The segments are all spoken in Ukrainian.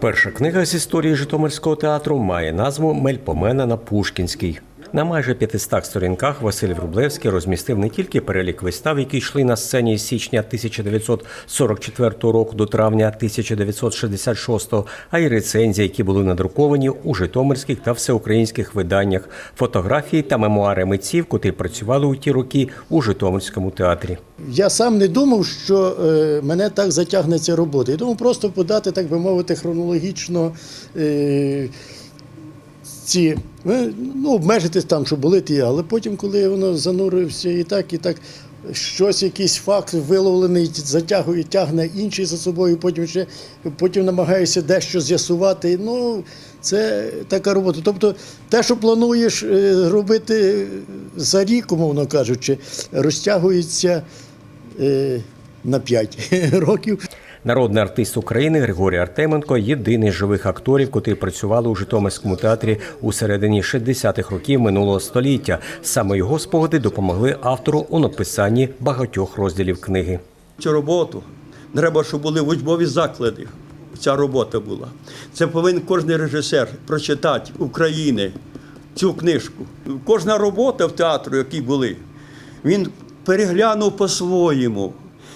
Перша книга з історії Житомирського театру має назву Мельпомена на Пушкінській. На майже 500 сторінках Василь Врублевський розмістив не тільки перелік вистав, які йшли на сцені з січня 1944 року до травня 1966, а й рецензії, які були надруковані у житомирських та всеукраїнських виданнях, фотографії та мемуари митців, котрі працювали у ті роки у Житомирському театрі. Я сам не думав, що е, мене так затягне ця робота. Я думав просто подати, так би мовити, хронологічно е, ці, ну, обмежитись там, що були ті, але потім, коли воно занурився і так, і так. Щось, якийсь факт виловлений, затягує, тягне інший за собою, потім ще потім намагаєшся дещо з'ясувати. Ну, це така робота. Тобто, те, що плануєш е, робити за рік, умовно кажучи, розтягується е, на 5 років. Народний артист України Григорій Артеменко єдиний з живих акторів, котрі працювали у Житомирському театрі у середині 60-х років минулого століття. Саме його спогади допомогли автору у написанні багатьох розділів книги. Цю роботу треба, щоб були в учбові заклади. Ця робота була. Це повинен кожен режисер прочитати України цю книжку. Кожна робота в театру, які були, він переглянув по-своєму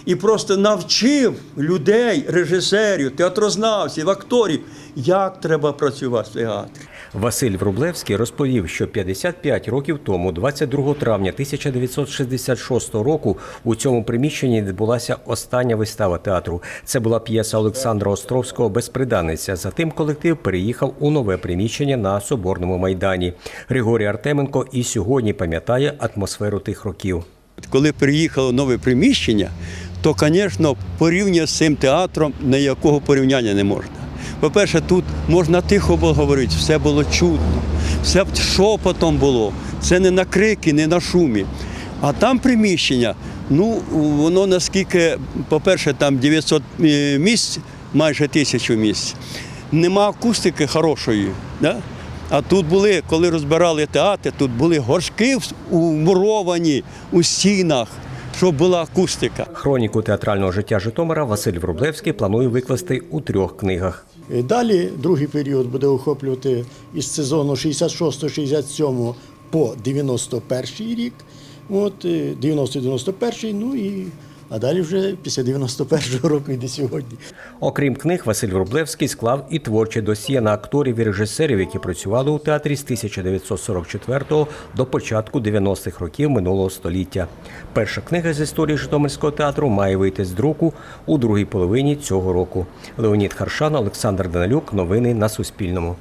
і просто навчив людей, режисерів, театрознавців, акторів, як треба працювати в театрі. Василь Врублевський розповів, що 55 років тому, 22 травня 1966 року, у цьому приміщенні відбулася остання вистава театру. Це була п'єса Олександра Островського Безприданниця. Затим колектив переїхав у нове приміщення на Соборному майдані. Григорій Артеменко і сьогодні пам'ятає атмосферу тих років. Коли приїхало нове приміщення, то, звісно, порівняно з цим театром ніякого порівняння не можна. По-перше, тут можна тихо було говорити, все було чутно, все шепотом було, це не на крики, не на шумі. А там приміщення, ну, воно наскільки, по-перше, там 900 е, місць, майже тисячу місць, нема акустики хорошої. Да? А тут були, коли розбирали театр, тут були горшки вмуровані у стінах, щоб була акустика. Хроніку театрального життя Житомира Василь Врублевський планує викласти у трьох книгах. І Далі другий період буде охоплювати із сезону 66-67 по 91 рік. От, е, 90-91, ну і а далі вже після 91-го року і до сьогодні. Окрім книг, Василь Врублевський склав і творче досьє на акторів і режисерів, які працювали у театрі з 1944 до початку 90-х років минулого століття. Перша книга з історії Житомирського театру має вийти з друку у другій половині цього року. Леонід Харшан, Олександр Данилюк. Новини на Суспільному.